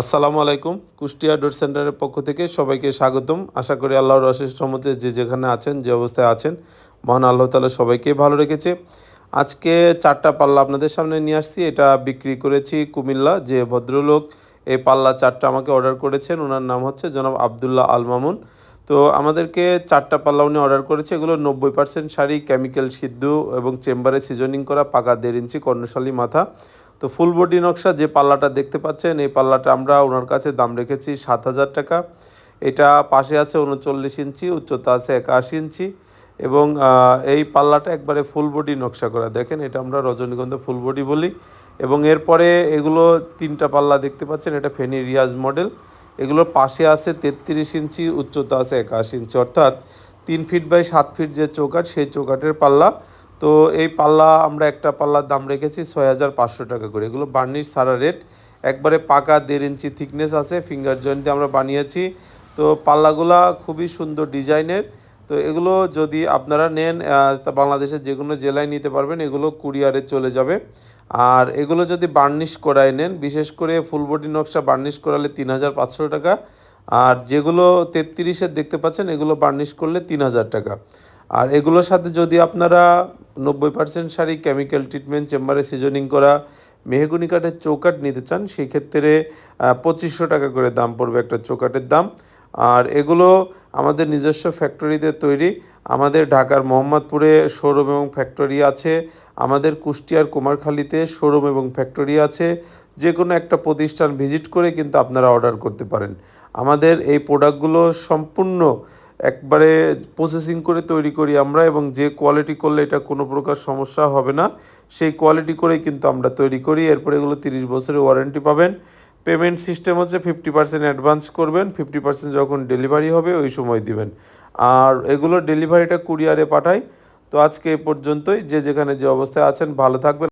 আসসালামু আলাইকুম। কুষ্টিয়া ডোর সেন্টারের পক্ষ থেকে সবাইকে স্বাগতম। আশা করি আল্লাহর অশেষ রহমতে যে যেখানে আছেন, যে অবস্থায় আছেন, মহান আল্লাহ তালা সবাইকে ভালো রেখেছে। আজকে চারটা পাল্লা আপনাদের সামনে নিয়ে আসছি। এটা বিক্রি করেছি কুমিল্লা যে ভদ্রলোক এই পাল্লা চারটা আমাকে অর্ডার করেছেন। ওনার নাম হচ্ছে জনাব আবদুল্লাহ আল মামুন। তো আমাদেরকে চারটা পাল্লা উনি অর্ডার করেছে। এগুলো নব্বই পার্সেন্ট শাড়ি কেমিক্যাল সিদ্ধ এবং চেম্বারে সিজনিং করা পাকা দেড় ইঞ্চি কর্ণশালী মাথা। তো ফুল বডি নকশা যে পাল্লাটা দেখতে পাচ্ছেন, এই পাল্লাটা আমরা ওনার কাছে দাম রেখেছি সাত হাজার টাকা। এটা পাশে আছে উনচল্লিশ ইঞ্চি, উচ্চতা আছে একাশি ইঞ্চি এবং এই পাল্লাটা একবারে ফুল বডি নকশা করা। দেখেন, এটা আমরা রজনীগন্ধা ফুল বডি বলি এবং এরপরে এগুলো তিনটা পাল্লা দেখতে পাচ্ছেন, এটা ফেনি রিয়াজ মডেল। এগুলোর পাশে আছে তেত্রিশ ইঞ্চি, উচ্চতা আছে একাশি ইঞ্চি। অর্থাৎ তিন ফিট বাই সাত ফিট যে চৌকাট সেই চৌকাটের পাল্লা। তো এই পাল্লা আমরা একটা পাল্লার দাম রেখেছি ছয় হাজার পাঁচশো টাকা করে। এগুলো বার্নিশ সারা রেট। একবারে পাকা দেড় ইঞ্চি থিকনেস আছে ফিঙ্গার জয়েন্ট দিয়ে আমরা বানিয়েছি। তো পাল্লাগুলা খুবই সুন্দর ডিজাইনের। তো এগুলো যদি আপনারা নেন তা বাংলাদেশের যে কোনো জেলায় নিতে পারবেন, এগুলো কুরিয়ারে চলে যাবে। আর এগুলো যদি বার্নিশ করায় নেন, বিশেষ করে ফুল বডি নকশা বার্নিশ করালে তিন হাজার পাঁচশো টাকা। আর যেগুলো তেত্রিশের দেখতে পাচ্ছেন, এগুলো বার্নিশ করলে তিন হাজার টাকা। আর এগুলোর সাথে যদি আপনারা নব্বই পার্সেন্ট শাড়ি কেমিক্যাল ট্রিটমেন্ট চেম্বারে সিজনিং করা মেহগুনি কাঠের চৌকাট নিতে চান, সেক্ষেত্রে পঁচিশশো টাকা করে দাম পড়বে একটা চৌকাটের দাম। আর এগুলো আমাদের নিজস্ব ফ্যাক্টরিতে তৈরি। আমাদের ঢাকার মোহাম্মদপুরে শোরুম এবং ফ্যাক্টরি আছে। আমাদের কুষ্টিয়ার কুমারখালীতে শোরুম এবং ফ্যাক্টরি আছে। যে কোনো একটা প্রতিষ্ঠান ভিজিট করে কিন্তু আপনারা অর্ডার করতে পারেন। আমাদের এই প্রোডাক্টগুলো সম্পূর্ণ একবারে প্রসেসিং করে তৈরি করি আমরা এবং যে কোয়ালিটি করলে এটা কোনো প্রকার সমস্যা হবে না, সেই কোয়ালিটি করেই কিন্তু আমরা তৈরি করি। এরপরে এগুলো তিরিশ বছরের ওয়ারেন্টি পাবেন। পেমেন্ট সিস্টেম হচ্ছে ফিফটি পার্সেন্ট অ্যাডভান্স করবেন ফিফটি পার্সেন্ট যখন ডেলিভারি হবে ওই সময় দিবেন। আর এগুলো ডেলিভারিটা কুরিয়ারে পাঠাই। তো আজকে এ পর্যন্তই। যে যেখানে যে অবস্থায় আছেন, ভালো থাকবেন।